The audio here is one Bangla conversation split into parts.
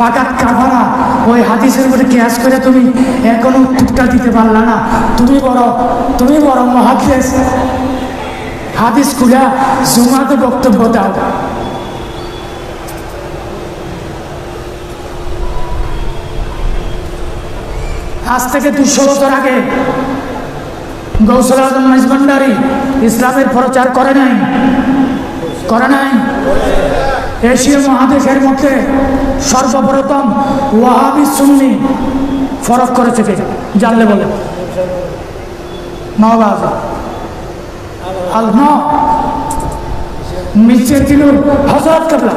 ফাকাত কাফারা ওই হাদিসের উপরে কেয়াস করে তুমি এখনও টুকটা দিতে পারলা না। তুমি বড় তুমি বড় মহাদেশ হাদিস খুলে জুমাতে বক্তব্য দাও। আজ থেকে দুশো বছর আগে গৌসল আজম মাইজভান্ডারি ইসলামের প্রচার করে নাই। করে নাই? এশীয় মহাদেশের মধ্যে সর্বপ্রথম ওয়াহাবি সুন্নি ফরক করেছে কে? জানলে বলে। নওয়াজ আল ন। মির্জের কিলো হজরত কেবলা।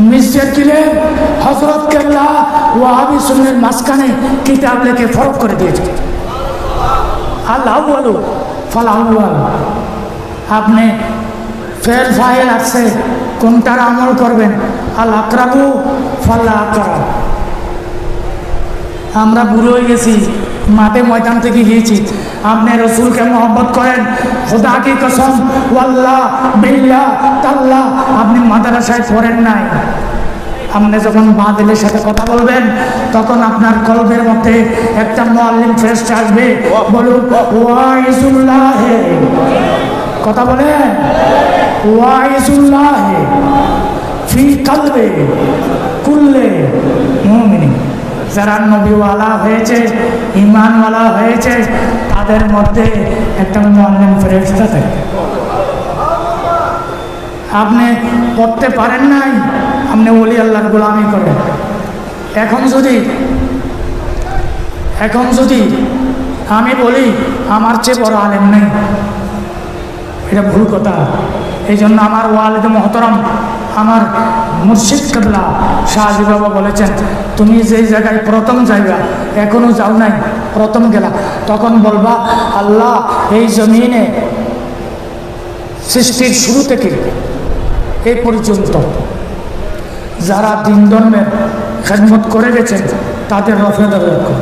মির্জের কিলে হজরত কেবলা ওয়াহাবি সুন্নের মাঝখানে কিতাব লেখে ফরক করে দিয়েছে। আল্লাহ বলো ফালাহ আপনি ফের ফাইল আছে কোনটার আমল করবেন? আল আকরাবু ফাল্লা আকরা আমরা বুড়ো হয়ে গেছি, মাঠে ময়দান থেকে গিয়েছি। আপনি রসুলকে মোহব্বত করেন খোদা কি কসম, ওয়াল্লাহ, বিল্লাহ, তাল্লাহ, আপনি মাদ্রাসায় পড়েন নাই। আপনি যখন বাঁধেলের সাথে কথা বলবেন, তখন আপনার কলবের মধ্যে একটা মোয়াল্লিম ফ্রেস্ট আসবে বলুন কথা বলে ওয়াইজুল্লাহ ফি কালবে কুল্লে মুমিনি যারা নবীওয়ালা হয়েছে ইমানওয়ালা হয়েছে, তাদের মধ্যে একটা মোয়াল্লিম ফেরেস্তা থাকে। আপনি করতে পারেন নাই, আপনি ওলি আল্লাহর গোলামি করেন। এখন যদি এখন যদি আমি বলি, আমার চেয়ে বড় আলেম নেই, এটা ভুল কথা। এই জন্য আমার ওয়ালিদ মহতরম, আমার মুর্শিদ কেবলা শাহজি বাবা বলেছেন, তুমি যেই জায়গায় প্রথম জায়গা এখনও যাও নাই, প্রথম গেলা। তখন বলবা, আল্লাহ, এই জমিনে সৃষ্টির শুরু থেকে এই পর্যন্ত যারা দিন ধর্মের খেদমত করে গেছেন, তাদের রফে রাখুন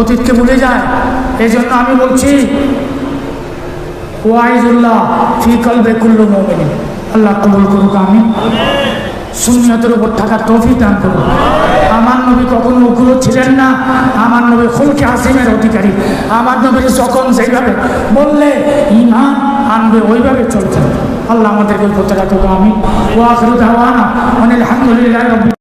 অতীতকে ভুলে যায়। এই জন্য আমি বলছি, ওয়াইজুল্লাহ ফি কলবে কুল্লু মোমিনী আল্লাহ কবুল করুক আমি সুন্নতের উপর থাকার তৌফিক দান করুন আমার নবী কখনো উগ্র ছিলেন না। আমার নবী খুলকে আসিমের অধিকারী। আমার নবীর যখন সেইভাবে বললে, ইমান আনবে ওইভাবে চলছে। আল্লাহ আমাদেরকে করতে রাখব আমি ওয়াকরুদ হাওয়ানা অনিল আলহামদুলিল্লাহ রব্বিল